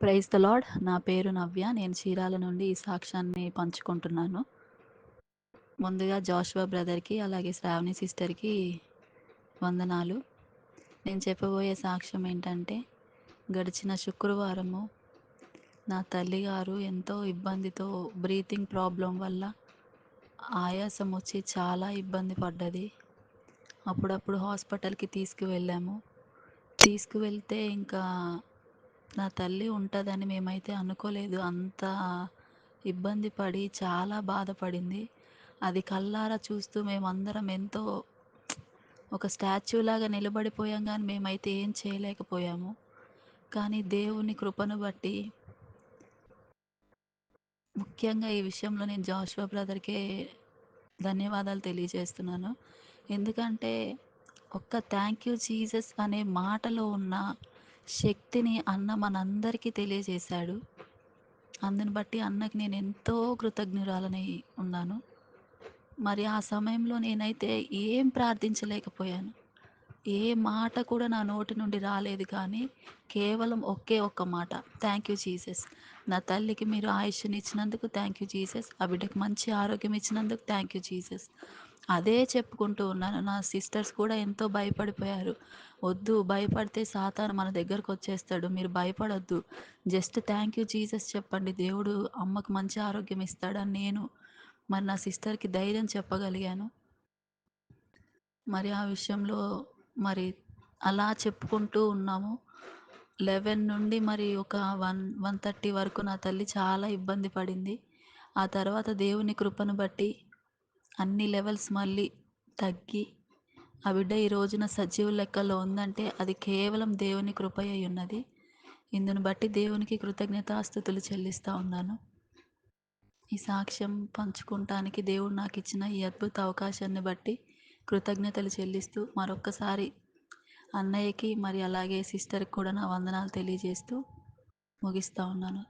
Praise the lord నా పేరు నవ్య. నేను చీరాల నుండి ఈ సాక్ష్యాన్ని పంచుకుంటున్నాను. ముందుగా జాషువా బ్రదర్కి అలాగే శ్రావణి సిస్టర్కి వందనాలు. నేను చెప్పబోయే సాక్ష్యం ఏంటంటే గడిచిన శుక్రవారము నా తల్లిగారు ఎంతో ఇబ్బందితో బ్రీతింగ్ ప్రాబ్లం వల్ల ఆయాసం వచ్చి చాలా ఇబ్బంది పడ్డది. అప్పుడప్పుడు హాస్పిటల్కి తీసుకువెళ్ళాము. తీసుకువెళ్తే ఇంకా నా తల్లి ఉంటుందని మేమైతే అనుకోలేదు. అంత ఇబ్బంది పడి చాలా బాధపడింది. అది కళ్ళారా చూస్తూ మేమందరం ఎంతో ఒక స్టాచ్యూ లాగా నిలబడిపోయాం కానీ మేమైతే ఏం చేయలేకపోయాము. కానీ దేవుని కృపను బట్టి ముఖ్యంగా ఈ విషయంలో నేను జాషువా బ్రదర్కే ధన్యవాదాలు తెలియజేస్తున్నాను. ఎందుకంటే ఒక్క థ్యాంక్ యూ జీసస్ అనే మాటలో ఉన్న శక్తిని అన్న మనందరికీ తెలియజేశాడు. అందుని బట్టి అన్నకి నేను ఎంతో కృతజ్ఞురాలని ఉన్నాను. మరి ఆ సమయంలో నేనైతే ఏం ప్రార్థించలేకపోయాను. ఏ మాట కూడా నా నోటి నుండి రాలేదు కానీ కేవలం ఒకే ఒక్క మాట థ్యాంక్ యూ జీసస్ నా తల్లికి మీరు ఆయుష్ని ఇచ్చినందుకు థ్యాంక్ యూ జీసస్ ఆ బిడ్డకి మంచి ఆరోగ్యం ఇచ్చినందుకు థ్యాంక్ యూ జీసస్ అదే చెప్పుకుంటూ ఉన్నాను. నా సిస్టర్స్ కూడా ఎంతో భయపడిపోయారు. వద్దు భయపడితే సాతాను మన దగ్గరకు వచ్చేస్తాడు. మీరు భయపడొద్దు. జస్ట్ థ్యాంక్ యూ జీసస్ చెప్పండి. దేవుడు అమ్మకు మంచి ఆరోగ్యం ఇస్తాడని నేను మరి నా సిస్టర్కి ధైర్యం చెప్పగలిగాను. మరి ఆ విషయంలో మరి అలా చెప్పుకుంటూ ఉన్నాము. లెవెన్ నుండి మరి ఒక వన్ వన్ థర్టీ వరకు నా తల్లి చాలా ఇబ్బంది పడింది. ఆ తర్వాత దేవుని కృపను బట్టి అన్ని లెవెల్స్ మళ్ళీ తగ్గి ఆ బిడ్డ ఈ రోజున సజీవ లెక్కలో ఉందంటే అది కేవలం దేవుని కృప అయి ఉన్నది. ఇందును బట్టి దేవునికి కృతజ్ఞతాస్థుతులు చెల్లిస్తూ ఉన్నాను. ఈ సాక్ష్యం పంచుకుంటానికి దేవుడు నాకు ఇచ్చిన ఈ అద్భుత అవకాశాన్ని బట్టి కృతజ్ఞతలు చెల్లిస్తూ మరొక్కసారి అన్నయ్యకి మరి అలాగే సిస్టర్కి కూడా నా వందనాలు తెలియజేస్తూ ముగిస్తూ ఉన్నాను.